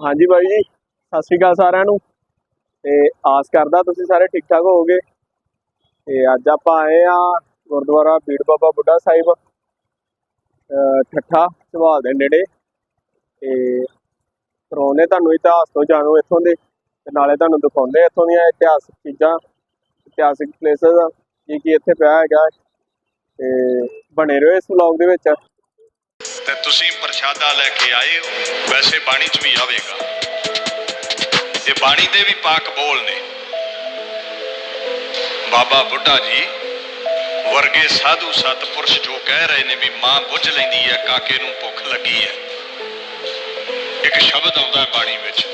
ਹਾਂਜੀ ਬਾਈ ਜੀ, ਸਤਿ ਸ਼੍ਰੀ ਅਕਾਲ ਸਾਰਿਆਂ ਨੂੰ। ਤੇ ਆਸ ਕਰਦਾ ਤੁਸੀਂ ਸਾਰੇ ਠੀਕ ਠਾਕ ਹੋਵੋਗੇ। ਤੇ ਅੱਜ ਆਪਾਂ ਆਏ ਆ ਗੁਰਦੁਆਰਾ ਬੀੜ ਬਾਬਾ ਬੁੱਢਾ ਸਾਹਿਬ ਠੱਠਾ ਸਵਾਲ ਦੇ ਨੇੜੇ। ਤੇ ਕਰਾਉਂਦੇ ਤੁਹਾਨੂੰ ਇਤਿਹਾਸ ਤੋਂ ਜਾਣੋ ਇੱਥੋਂ ਦੇ, ਤੇ ਨਾਲੇ ਤੁਹਾਨੂੰ ਦਿਖਾਉਂਦੇ ਇੱਥੋਂ ਦੀਆਂ ਇਤਿਹਾਸਕ ਚੀਜ਼ਾਂ, ਇਤਿਹਾਸਕ ਪਲੇਸਸ ਕੀ ਕੀ ਇੱਥੇ ਪਿਆ ਹੈਗਾ। ਤੇ ਬਣੇ ਰਹੋ ਇਸ ਵਲੌਗ ਦੇ ਵਿੱਚ। ਤੁਸੀਂ ਪ੍ਰਸ਼ਾਦਾ ਲੈ ਕੇ ਆਏ ਹੋ, ਵੈਸੇ ਬਾਣੀ 'ਚ ਵੀ ਆਵੇਗਾ। ਇਹ ਬਾਣੀ ਦੇ ਵੀ ਪਾਕ ਬੋਲ ਨੇ। ਬਾਬਾ ਬੁੱਢਾ ਜੀ ਵਰਗੇ ਸਾਧੂ ਸਤਪੁਰਸ਼ ਜੋ ਕਹਿ ਰਹੇ ਨੇ ਵੀ ਮਾਂ ਬੁੱਝ ਲੈਂਦੀ ਹੈ, ਕਾਕੇ ਨੂੰ ਭੁੱਖ ਲੱਗੀ ਹੈ। ਇੱਕ ਸ਼ਬਦ ਆਉਂਦਾ ਹੈ ਬਾਣੀ ਵਿੱਚ।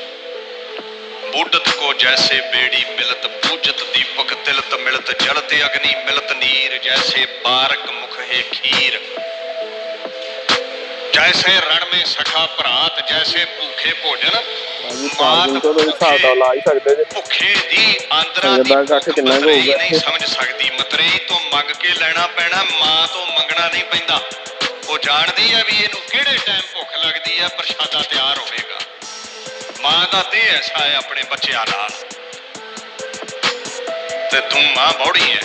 ਬੁੱਢਤ ਕੋ ਜੈਸੇ ਬੇੜੀ ਮਿਲਤ ਪੂਜਤ ਦੀਪਕ, ਤਿਲਤ ਮਿਲਤ ਜਲਤ ਅਗਨੀ ਮਿਲਤ ਨੀਰ, ਜੈਸੇ ਬਾਰਕ ਮੁਖ ਹੈ ਖੀਰ। ਜੈਸੇ ਰਣ में ਸਖਾ ਭਰਾਤ ਜੈਸੇ ਭੂਖੇ ਭੋਜਨ ਤੋਂ ਹਿਸਾਬ ਦਾ ਲਾ ਹੀ ਸਕਦੇ ਜੇ। ਭੁੱਖੇ ਦੀ ਆਂਦਰਾ ਦਾ ਇਕੱਠ ਕਿੰਨਾ ਕੁ ਹੋਊਗਾ? ਨਹੀਂ ਸਮਝ ਸਕਦੀ। ਮਤਰੇਈ ਤੋਂ ਮੰਗ ਕੇ ਲੈਣਾ ਪੈਣਾ ਮਾਂ ਤੋਂ ਮੰਗਣਾ ਨਹੀਂ ਪੈਂਦਾ। ਉਹ ਜਾਣਦੀ ਹੈ ਵੀ ਇਹਨੂੰ ਕਿਹੜੇ ਟਾਈਮ ਭੁੱਖ ਲੱਗਦੀ ਹੈ ਪ੍ਰਸ਼ਾਦਾ ਤਿਆਰ ਹੋਵੇਗਾ। ਮਾਂ ਦਾ ਦੇਹ ਐਸਾ ਹੈ ਆਪਣੇ ਬੱਚਿਆਂ ਨਾਲ। ਤੇ ਤੂੰ ਮਾਂ ਬੌੜੀ ਹੈ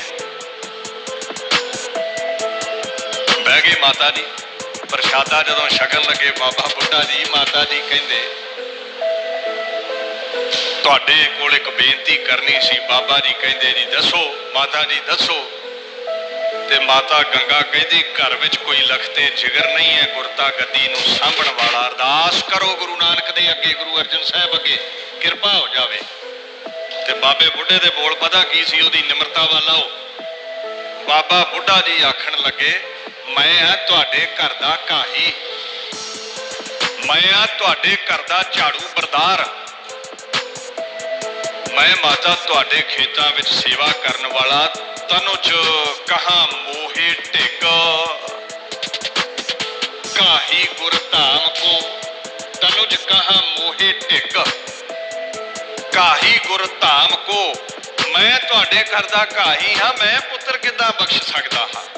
ਬਹਿ ਗਏ ਮਾਤਾ ਜੀ। ਪ੍ਰਸ਼ਾਦਾ ਜਦੋਂ ਛਕਣ ਲੱਗੇ, ਬਾਬਾ ਬੁੱਢਾ ਜੀ, ਮਾਤਾ ਜੀ ਕਹਿੰਦੇ, ਤੁਹਾਡੇ ਕੋਲ ਇੱਕ ਬੇਨਤੀ ਕਰਨੀ ਸੀ। ਬਾਬਾ ਜੀ ਕਹਿੰਦੇ, ਜੀ ਦੱਸੋ, ਮਾਤਾ ਜੀ ਦੱਸੋ। ਤੇ ਮਾਤਾ ਗੰਗਾ ਕਹਿੰਦੀ, ਘਰ ਵਿੱਚ ਕੋਈ ਲਖਤੇ ਜਿਗਰ ਨਹੀਂ ਹੈ, ਗੁਰਤਾ ਗੱਦੀ ਨੂੰ ਸਾਂਭਣ ਵਾਲਾ ਅਰਦਾਸ ਕਰੋ ਗੁਰੂ ਨਾਨਕ ਦੇ ਅੱਗੇ, ਗੁਰੂ ਅਰਜਨ ਸਾਹਿਬ ਅੱਗੇ, ਕਿਰਪਾ ਹੋ ਜਾਵੇ। ਤੇ ਬਾਬੇ ਬੁੱਢੇ ਦੇ ਬੋਲ ਪਤਾ ਕੀ ਸੀ? ਉਹਦੀ ਨਿਮਰਤਾ ਵੱਲ ਆਓ। ਬਾਬਾ ਬੁੱਢਾ ਜੀ ਆਖਣ ਲੱਗੇ ਮੈਂ ਆ ਤੁਹਾਡੇ ਘਰ ਦਾ ਕਾਹੀ ਮੈਂ ਆ ਤੁਹਾਡੇ ਘਰ ਦਾ ਝਾੜੂ ਬਰਦਾਰ। ਮੈਂ ਮਾਤਾ ਤੁਹਾਡੇ ਖੇਤਾਂ ਵਿੱਚ ਸੇਵਾ ਕਰਨ ਵਾਲਾ ਤਨੁਜ ਕਹਾ ਮੋਹੇ ਢਿੱਗ। ਕਾਹੀ ਗੁਰ ਧਾਮ ਕੋ ਤਨੁਜ ਕਹਾ ਮੋਹੇ ਢਿੱਗ। ਕਾਹੀ ਗੁਰ ਧਾਮ ਕੋ। ਮੈਂ ਤੁਹਾਡੇ ਘਰ ਦਾ ਕਾਹੀ ਹਾਂ, ਮੈਂ ਪੁੱਤਰ ਕਿੱਦਾਂ ਬਖਸ਼ ਸਕਦਾ ਹਾਂ?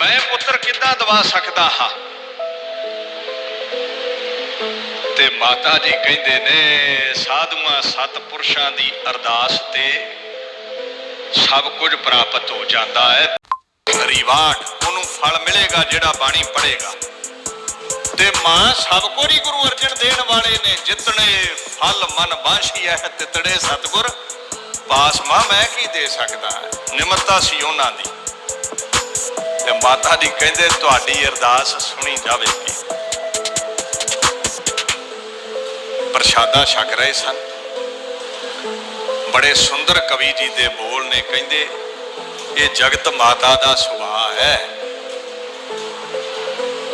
ਮੈਂ ਪੁੱਤਰ ਕਿੱਦਾਂ ਦਵਾ ਸਕਦਾ ਹਾਂ? ਤੇ ਮਾਤਾ ਜੀ ਕਹਿੰਦੇ ਨੇ, ਸਾਧੂਆਂ ਸਤਪੁਰਸ਼ਾਂ ਦੀ ਅਰਦਾਸ ਤੇ ਸਭ ਕੁਝ ਪ੍ਰਾਪਤ ਹੋ ਜਾਂਦਾ ਹੈ। ਰਿਵਾਰਡ ਉਹਨੂੰ ਫਲ ਮਿਲੇਗਾ ਜਿਹੜਾ ਬਾਣੀ ਪੜ੍ਹੇਗਾ। ਤੇ ਮਾਂ ਸਭ ਕੁਝ ਹੀ ਗੁਰੂ ਅਰਜਨ ਦੇਣ ਵਾਲੇ ਨੇ ਜਿਤਨੇ ਫਲ ਮਨ ਬਾਸ਼ੀ ਹੈ, ਤਿਤੜੇ ਸਤਗੁਰ। ਪਾਸ ਮਾਂ ਮੈਂ ਕੀ ਦੇ ਸਕਦਾ ਨਿਮਰਤਾ ਸੀ ਉਹਨਾਂ ਦੀ। ਤੇ ਮਾਤਾ ਜੀ ਕਹਿੰਦੇ ਤੁਹਾਡੀ ਅਰਦਾਸ ਸੁਣੀ ਜਾਵੇਗੀ। ਪ੍ਰਸ਼ਾਦਾ ਛਕ ਰਹੇ ਸਨ। ਬੜੇ ਸੁੰਦਰ ਕਵੀ ਜੀ ਦੇ ਬੋਲ ਨੇ ਕਹਿੰਦੇ, ਇਹ ਜਗਤ ਮਾਤਾ ਦਾ ਸੁਭਾਅ ਹੈ।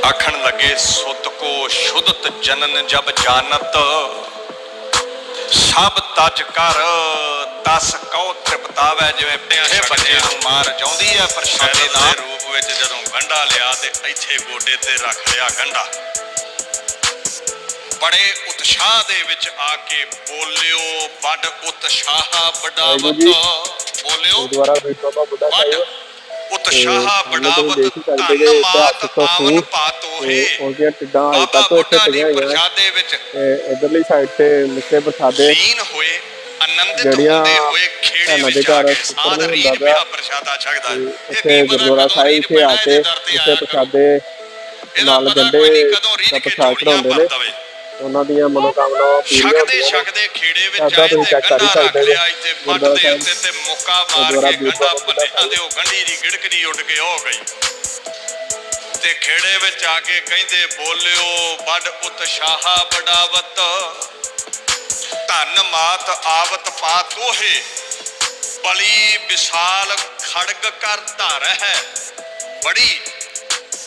ਆਖਣ ਲੱਗੇ, ਸੁਤ ਕੋ ਸ਼ੁੱਧਤ ਜਨਨ ਜਬ ਜਾਣਤ ਸਭ ਤਜ ਕਰ ਤਸ ਕਉ ਤ੍ਰਿਪਤਾਵੈ ਜਿਵੇਂ ਪਿਆਸੇ ਬੱਚੇ ਨੂੰ ਮਾਰ ਚਾਹੁੰਦੀ ਹੈ ਪ੍ਰਸ਼ਾਦੇ ਦੇ ਰੂਪ ਵਿੱਚ ਜਦੋਂ ਗੰਢਾ ਲਿਆ ਤੇ ਇੱਥੇ ਗੋਡੇ ਤੇ ਰੱਖ ਲਿਆ ਗੰਢਾ। ਬੜੇ ਉਤਸ਼ਾਹ ਦੇ ਵਿੱਚ ਆ ਕੇ ਬੋਲਿਓ ਵੱਡ ਉਤਸ਼ਾਹ ਜੀ। ਬੋਲਿਓ ਗੁਰਦੁਆਰਾ ਬੀੜ ਬਾਬਾ ਬੁੱਢਾ ਵੱਡ ਸਾਹਿਬ। ਉਤਸ਼ਾਹ ਤੇ ਤੋਂ ਹੀ ਸਕਦੇ ਧਨ ਜੇ ਮਾਤ ਇਤਿਹਾਸਕ ਤੋਂ ਆਵਨ ਖੂਹ ਪਾਤੋਹੇ। ਤੇ ਉਹਦੀਆਂ ਟਿੱਡਾਂ ਤੱਕ ਪਈਆਂ ਹੋਈਆਂ। ਪ੍ਰਸ਼ਾਦੇ ਵਿੱਚ ਤੇ ਇਧਰਲੀ ਸਾਈਡ ਤੇ ਮਿੱਠੇ ਪ੍ਰਸਾਦੇ। ਲੀਨ ਹੋਏ। ਆਨੰਦਿਤ ਹੁੰਦੇ ਹੋਏ ਖੇੜੇ ਦੇ ਵਿੱਚ ਆ ਕੇ ਸਾਧ ਹੁੰਦਾ ਪਿਆ। ਪ੍ਰਸ਼ਾਦਾ ਛਕਦਾ ਇੱਥੇ ਗੁਰਦੁਆਰਾ ਸਾਹਿਬ ਇੱਥੇ ਆ ਕੇ ਇੱਥੇ। ਪ੍ਰਸਾਦੇ ਨਾਲ ਰੀਨ ਦਾ ਪ੍ਰਸ਼ਾਦ ਚੜਾਉਂਦੇ ਨੇ ਉਹਨਾਂ ਦੀਆਂ ਮਨੋਕਾਮਨਾਵਾਂ ਪੂਰੀਆਂ ਛਕਦੇ। ਛਕਦੇ ਖੇੜੇ ਵਿੱਚ ਆਏ ਤੇ ਗੰਢਾ ਰੱਖ ਲਿਆ। ਇੱਥੇ ਗੁਰਦੁਆਰਾ ਦੇ ਉੱਤੇ ਤੇ ਮੁੱਕਾ ਮਾਰ ਕੇ ਬੀੜ ਬੁੱਢਾ ਭੰਨਿਆ ਤੇ ਉਹ ਗੰਢੀ ਦੀ ਗਿੜਕਦੀ ਉੱਡ ਕੇ ਹੋ ਗਈ ਤੇ ਖੇੜੇ ਵਿੱਚ ਆ ਕੇ ਕਹਿੰਦੇ ਬੋਲਿਓ ਵੱਡ ਉਤਸ਼ਾਹ ਬੜਾਵਤ ਧਨ ਮਾਤ ਆਵਤ ਪਾ ਤੋਹੇ ਬਲੀ ਵਿਸ਼ਾਲ ਖੜਗ ਕਰ ਧਰ ਹੈ। ਬੜੀ,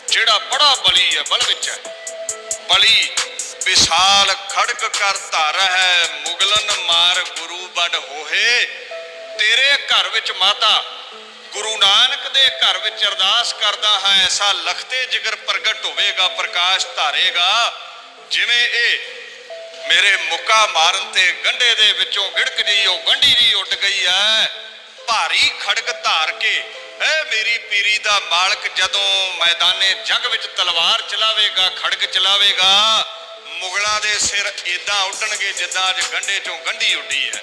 ਜਿਹੜਾ ਬੜਾ ਬਲੀ ਹੈ ਬਲ ਵਿੱਚ ਹੈ। ਬਲੀ ਵਿਸ਼ਾਲ ਖੜਗ ਕਰ ਧਰ ਹੈ। ਮੁਗਲਨ ਮਾਰ ਗੁਰੂ ਬੜ ਹੋਏ ਤੇਰੇ ਘਰ ਵਿੱਚ ਮਾਤਾ, ਗੁਰੂ ਨਾਨਕ ਦੇ ਘਰ ਵਿੱਚ ਅਰਦਾਸ ਕਰਦਾ ਹਾਂ। ਐਸਾ ਲਖਤੇ ਜਿਗਰ ਪ੍ਰਗਟ ਹੋਵੇਗਾ, ਪ੍ਰਕਾਸ਼ ਧਾਰੇਗਾ। ਜਿਵੇਂ ਇਹ ਮੇਰੇ ਮੁੱਕਾ ਮਾਰਨ ਤੇ ਗੰਢੇ ਦੇ ਵਿੱਚੋਂ ਗਿੜਕ ਜੀ ਉਹ ਗੰਢੀ ਜੀ ਉੱਡ ਗਈ ਐ। ਭਾਰੀ ਖੜਗ ਧਾਰ ਕੇ ਐ ਮੇਰੀ ਪੀਰੀ ਦਾ ਮਾਲਕ, ਜਦੋਂ ਮੈਦਾਨੇ ਜੰਗ ਵਿੱਚ ਤਲਵਾਰ ਚਲਾਵੇਗਾ, ਖੜਕ ਚਲਾਵੇਗਾ, ਮੁਗਲਾਂ ਦੇ ਸਿਰ ਇਦਾਂ ਉੱਡਣਗੇ ਜਿੱਦਾਂ ਅੱਜ ਗੰਢੇ ਚੋਂ ਗੰਢੀ ਉੱਡੀ ਹੈ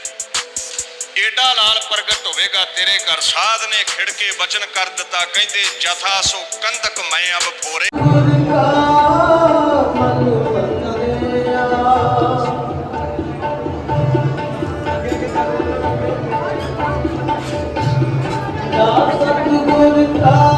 ਏਡਾ ਲਾਲ ਪ੍ਰਗਟ ਹੋਵੇਗਾ ਤੇਰੇ ਘਰ, ਸਾਧ ਨੇ ਖਿੜ ਕੇ ਬਚਨ ਕਰ ਦਿੱਤਾ, ਕਹਿੰਦੇ ਜਥਾ ਸੋ ਕੰਦਕ ਮੈਂ ਅਬ ਫੋਰੇ। ਸਤਿਗੁਰ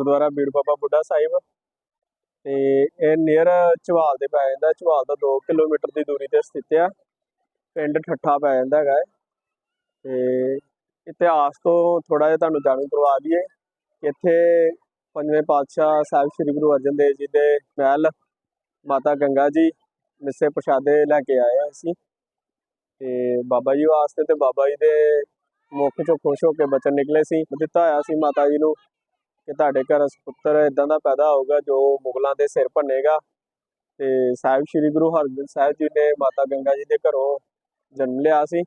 ਗੁਰਦੁਆਰਾ ਬੀੜ ਬਾਬਾ ਬੁੱਢਾ ਸਾਹਿਬ ਤੇ ਇਹ ਨੀਅਰ ਚਵਾਲ ਦੇ ਪੈ ਜਾਂਦਾ ਚਵਾਲ ਦਾ 2 ਕਿਲੋਮੀਟਰ ਦੀ ਦੂਰੀ ਤੇ ਸਥਿਤ ਆ। ਪਿੰਡ ਠੱਠਾ ਪੈ ਜਾਂਦਾ ਹੈਗਾ ਤੇ ਇਤਿਹਾਸ ਤੋਂ ਥੋੜਾ ਜਿਹਾ ਤੁਹਾਨੂੰ ਜਾਣੂ ਕਰਵਾ ਦਈਏ। ਇੱਥੇ ਪੰਜਵੇਂ ਪਾਤਸ਼ਾਹ ਸਾਹਿਬ ਸ੍ਰੀ ਗੁਰੂ ਅਰਜਨ ਦੇਵ ਜੀ ਦੇ ਮਹਿਲ, ਮਾਤਾ ਗੰਗਾ ਜੀ, ਮਿੱਸੇ ਪ੍ਰਸ਼ਾਦੇ ਲੈ ਕੇ ਆਏ ਹਾਂ ਅਸੀਂ। ਤੇ ਬਾਬਾ ਜੀ ਵਾਸਤੇ ਤੇ ਬਾਬਾ ਜੀ ਦੇ ਮੁੱਖ ਚੋਂ ਖੁਸ਼ ਹੋ ਕੇ ਬਚਨ ਨਿਕਲੇ ਸੀ। ਦਿੱਤਾ ਹੋਇਆ ਸੀ ਮਾਤਾ ਜੀ ਨੂੰ। ਕਿ ਤੁਹਾਡੇ ਘਰ ਸੁਪੁੱਤਰ ਇਦਾਂ ਦਾ ਪੈਦਾ ਹੋਊਗਾ ਜੋ ਮੁਗਲਾਂ ਦੇ ਸਿਰ ਭੰਨੇਗਾ। ਤੇ ਸਾਹਿਬ ਸ੍ਰੀ ਗੁਰੂ ਹਰਗੋਬਿੰਦ ਸਾਹਿਬ ਜੀ ਨੇ ਮਾਤਾ ਗੰਗਾ ਜੀ ਦੇ ਘਰੋਂ ਜਨਮ ਲਿਆ ਸੀ।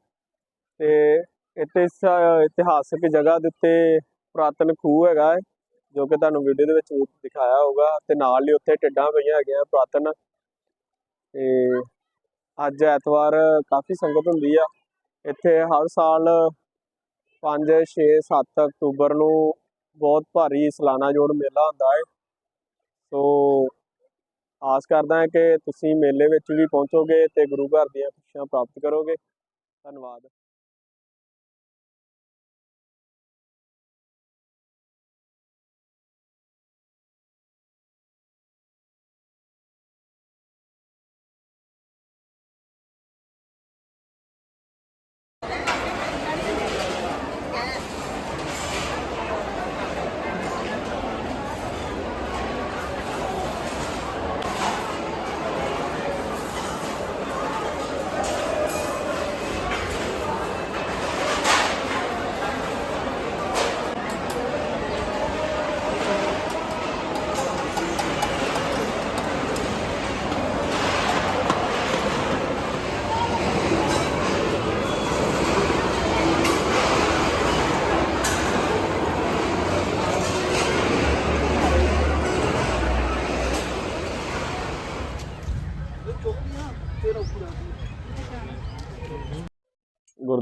ਤੇ ਇੱਥੇ ਇਸ ਇਤਿਹਾਸਕ ਜਗ੍ਹਾ ਦੇ ਉੱਤੇ ਪੁਰਾਤਨ ਖੂਹ ਹੈਗਾ ਜੋ ਕਿ ਤੁਹਾਨੂੰ ਵੀਡੀਓ ਦੇ ਵਿੱਚ ਦਿਖਾਇਆ ਹੋਊਗਾ ਤੇ ਨਾਲ ਹੀ ਉੱਥੇ ਟਿੱਡਾਂ ਪਈਆਂ ਹੈਗੀਆਂ ਪੁਰਾਤਨ। ਤੇ ਅੱਜ ਐਤਵਾਰ ਕਾਫੀ ਸੰਗਤ ਹੁੰਦੀ ਆ। ਇੱਥੇ ਹਰ ਸਾਲ 5 6 7 ਅਕਤੂਬਰ ਨੂੰ ਬਹੁਤ ਭਾਰੀ ਸਲਾਨਾ ਜੋੜ ਮੇਲਾ ਹੁੰਦਾ ਹੈ। ਸੋ ਆਸ ਕਰਦਾ ਹਾਂ ਕਿ ਤੁਸੀਂ ਮੇਲੇ ਵਿੱਚ ਵੀ ਪਹੁੰਚੋਗੇ ਤੇ ਗੁਰੂ ਘਰ ਦੀਆਂ ਖੁਸ਼ੀਆਂ ਪ੍ਰਾਪਤ ਕਰੋਗੇ। ਧੰਨਵਾਦ।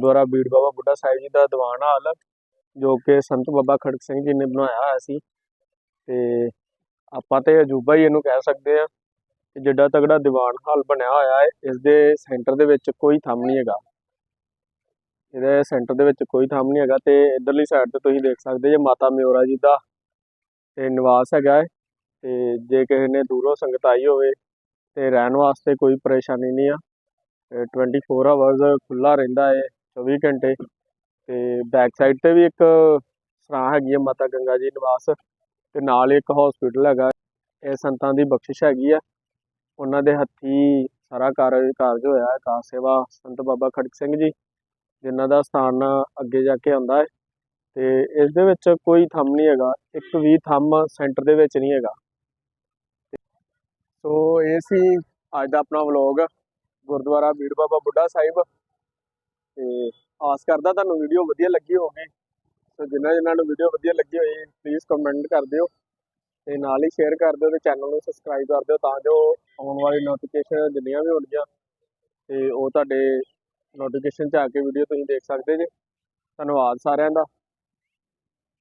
ਗੁਰਦੁਆਰਾ ਬੀੜ ਬਾਬਾ ਬੁੱਢਾ ਸਾਹਿਬ ਜੀ ਦਾ ਦੀਵਾਨ ਹਾਲ, ਜੋ ਕਿ ਸੰਤ ਬਾਬਾ ਖੜਕ ਸਿੰਘ ਜੀ ਨੇ ਬਣਾਇਆ ਹੋਇਆ ਸੀ। ਤੇ ਆਪਾਂ ਤੇ ਅਜੂਬਾ ਹੀ ਇਹਨੂੰ ਕਹਿ ਸਕਦੇ ਆ ਕਿ ਜਿੱਡਾ ਤਗੜਾ ਦੀਵਾਨ ਹਾਲ ਬਣਿਆ ਹੋਇਆ ਹੈ, ਇਸ ਦੇ ਸੈਂਟਰ ਦੇ ਵਿੱਚ ਕੋਈ ਥੰਮ ਨਹੀਂ ਹੈਗਾ। ਇਹਦੇ ਸੈਂਟਰ ਦੇ ਵਿੱਚ ਕੋਈ ਥੰਮ ਨਹੀਂ ਹੈਗਾ ਤੇ ਇਧਰਲੀ ਸਾਈਡ ਤੇ ਤੁਸੀਂ ਦੇਖ ਸਕਦੇ ਜੇ ਮਾਤਾ ਮਿਓਰਾ ਜੀ ਦਾ ਤੇ ਨਿਵਾਸ ਹੈਗਾ ਹੈ। ਤੇ ਜੇ ਕਿਸੇ ਨੇ ਦੂਰੋਂ ਸੰਗਤ ਆਈ ਹੋਵੇ ਤੇ ਰਹਿਣ ਵਾਸਤੇ ਕੋਈ ਪਰੇਸ਼ਾਨੀ ਨਹੀਂ ਆ। ਤੇ 24 ਆਵਰਸ ਖੁੱਲਾ ਰਹਿੰਦਾ ਹੈ। 24 ਘੰਟੇ। ਤੇ ਬੈਕ ਸਾਈਡ ਤੇ ਵੀ ਇੱਕ ਸਰਾਂ ਹੈਗੀ ਹੈ ਮਾਤਾ ਗੰਗਾ ਜੀ ਨਿਵਾਸ। ਤੇ ਨਾਲ ਇੱਕ ਹਸਪੀਟਲ ਹੈਗਾ। ਇਹ ਸੰਤਾਂ ਦੀ ਬਖਸ਼ਿਸ਼ ਹੈਗੀ ਆ। ਉਹਨਾਂ ਦੇ ਹੱਥੀ ਸਾਰਾ ਕਾਰਜ ਕਾਰਜ ਹੋਇਆ ਹੈ। ਕਾਰ ਸੇਵਾ ਸੰਤ ਬਾਬਾ ਖੜਕ ਸਿੰਘ ਜੀ, ਜਿਨ੍ਹਾਂ ਦਾ ਸਥਾਨ ਅੱਗੇ ਜਾ ਕੇ ਆਉਂਦਾ ਹੈ। ਤੇ ਇਸ ਦੇ ਵਿੱਚ ਕੋਈ ਥੰਮ ਨਹੀਂ ਹੈਗਾ। ਇੱਕ ਵੀ ਥੰਮ ਸੈਂਟਰ ਦੇ ਵਿੱਚ ਨਹੀਂ ਹੈਗਾ। ਸੋ, ਇਹ ਸੀ ਅੱਜ ਦਾ ਆਪਣਾ ਵਲੌਗ ਗੁਰਦੁਆਰਾ ਬੀੜ ਬਾਬਾ ਬੁੱਢਾ ਸਾਹਿਬ। ਤੇ ਆਸ ਕਰਦਾ ਤੁਹਾਨੂੰ ਵੀਡੀਓ ਵਧੀਆ ਲੱਗੀ ਹੋਵੇ। ਸੋ ਜਿਨ੍ਹਾਂ ਜਿਨ੍ਹਾਂ ਨੂੰ ਵੀਡੀਓ ਵਧੀਆ ਲੱਗੀ ਹੋਈ ਪਲੀਜ਼ ਕਮੈਂਟ ਕਰ ਦਿਓ ਤੇ ਨਾਲ ਹੀ ਸ਼ੇਅਰ ਕਰ ਦਿਓ ਤੇ ਚੈਨਲ ਨੂੰ ਸਬਸਕ੍ਰਾਈਬ ਕਰ ਦਿਓ ਤਾਂ ਜੋ ਆਉਣ ਵਾਲੀ ਨੋਟੀਫਿਕੇਸ਼ਨ ਜਿੰਨੀਆਂ ਵੀ ਹੋਣਗੀਆਂ ਤੇ ਉਹ ਤੁਹਾਡੇ ਨੋਟੀਫਿਕੇਸ਼ਨ 'ਚ ਆ ਕੇ ਵੀਡੀਓ ਤੁਸੀਂ ਦੇਖ ਸਕਦੇ ਜੇ। ਧੰਨਵਾਦ ਸਾਰਿਆਂ ਦਾ।